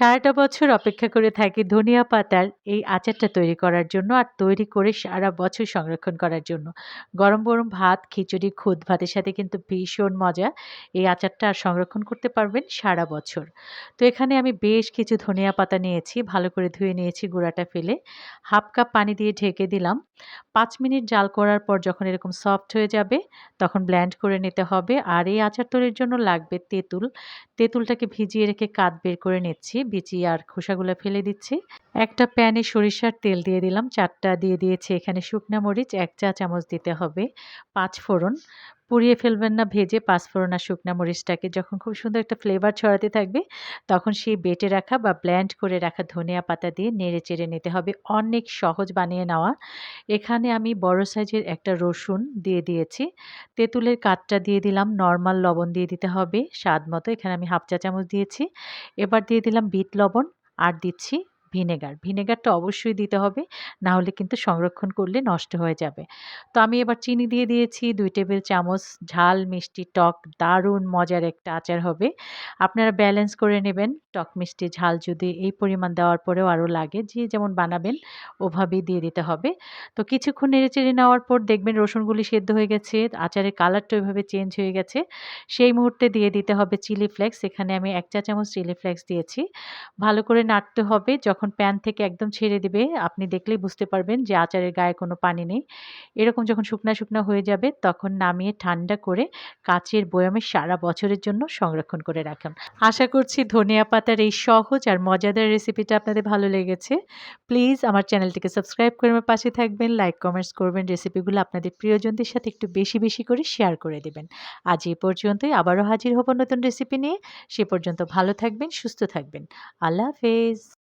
সারাটা বছর অপেক্ষা করে থাকি ধনিয়া পাতার এই আচারটা তৈরি করার জন্য আর তৈরি করে সারা বছর সংরক্ষণ করার জন্য। গরম গরম ভাত, খিচুড়ি, খুদ, ভাতের সাথে কিন্তু ভীষণ মজা। এই আচারটা আর সংরক্ষণ করতে পারবেন সারা বছর। তো এখানে আমি বেশ কিছু ধনিয়া পাতা নিয়েছি, ভালো করে ধুয়ে নিয়েছি গুঁড়াটা ফেলে। হাফ কাপ পানি দিয়ে ঢেকে দিলাম। পাঁচ মিনিট জাল করার পর যখন এরকম সফট হয়ে যাবে, তখন ব্ল্যান্ড করে নিতে হবে। আর এই আচার তৈরির জন্য লাগবে তেঁতুল। তেঁতুলটাকে ভিজিয়ে রেখে কাত বের করে নিচ্ছি। বিচি আর খোসাগুলো ফেলে দিচ্ছি। একটা প্যানে সরিষার তেল দিয়ে দিলাম। চারটা দিয়ে দিয়েছি। এখানে শুকনা মরিচ এক চা চামচ দিতে হবে। পাঁচ ফোড়ন। পুড়িয়ে ফেলবেন না, ভেজে পাঁচফোড়ন আর শুকনা মরিচটাকে। যখন খুব সুন্দর একটা ফ্লেভার ছড়াতে থাকবে, তখন সেই বেটে রাখা বা ব্ল্যান্ড করে রাখা ধনিয়া পাতা দিয়ে নেড়ে চেড়ে নিতে হবে। অনেক সহজ বানিয়ে নেওয়া। এখানে আমি বড় সাইজের একটা রসুন দিয়ে দিয়েছি। তেঁতুলের কাঠটা দিয়ে দিলাম নর্মাল লবণ দিয়ে দিতে হবে। স্বাদ মতো এখানে আমি হাফ চা চামচ দিয়েছি। এবার দিয়ে দিলাম বিট লবণ আর দিচ্ছি ভিনেগার। ভিনেগারটা অবশ্যই দিতে হবে, না হলে কিন্তু সংরক্ষণ করলে নষ্ট হয়ে যাবে। তো আমি এবার চিনি দিয়ে দিয়েছি, দুই টেবিল চামচ ঝাল মিষ্টি টক, দারুণ মজার একটা আচার হবে। আপনারা ব্যালেন্স করে নেবেন, টক মিষ্টি, ঝাল যদি এই পরিমাণ দেওয়ার পরেও আরও লাগে, যে যেমন বানাবেন ওভাবেই দিয়ে দিতে হবে। তো কিছুক্ষণ নেড়ে চেড়ে নেওয়ার পর দেখবেন রসুনগুলি সেদ্ধ হয়ে গেছে, আচারের কালারটা ওইভাবে চেঞ্জ হয়ে গেছে। সেই মুহূর্তে দিয়ে দিতে হবে চিলি ফ্লেক্স এখানে আমি এক চা চামচ চিলি ফ্লেক্স দিয়েছি। ভালো করে নাড়তে হবে, যখন প্যান থেকে একদম ছেড়ে দেবে, আপনি দেখলেই বুঝতে পারবেন যে আচারের গায়ে কোনো পানি নেই। এরকম যখন শুকনা শুকনা হয়ে যাবে, তখন নামিয়ে ঠান্ডা করে কাচের বয়ামে সারা বছরের জন্য সংরক্ষণ করে রাখুন। আশা করছি ধনিয়া পাতার এই সহজ আর মজাদার রেসিপিটা আপনাদের ভালো লেগেছে। প্লিজ আমার চ্যানেলটিকে সাবস্ক্রাইব করে আমার পাশে থাকবেন, লাইক, কমেন্টস করবেন, রেসিপিগুলো আপনাদের প্রিয়জনদের সাথে একটু বেশি বেশি করে শেয়ার করে দেবেন। আজ এ পর্যন্তই আবারও হাজির হব নতুন রেসিপি নিয়ে। সে পর্যন্ত ভালো থাকবেন, সুস্থ থাকবেন। আল্লাহ হাফেজ।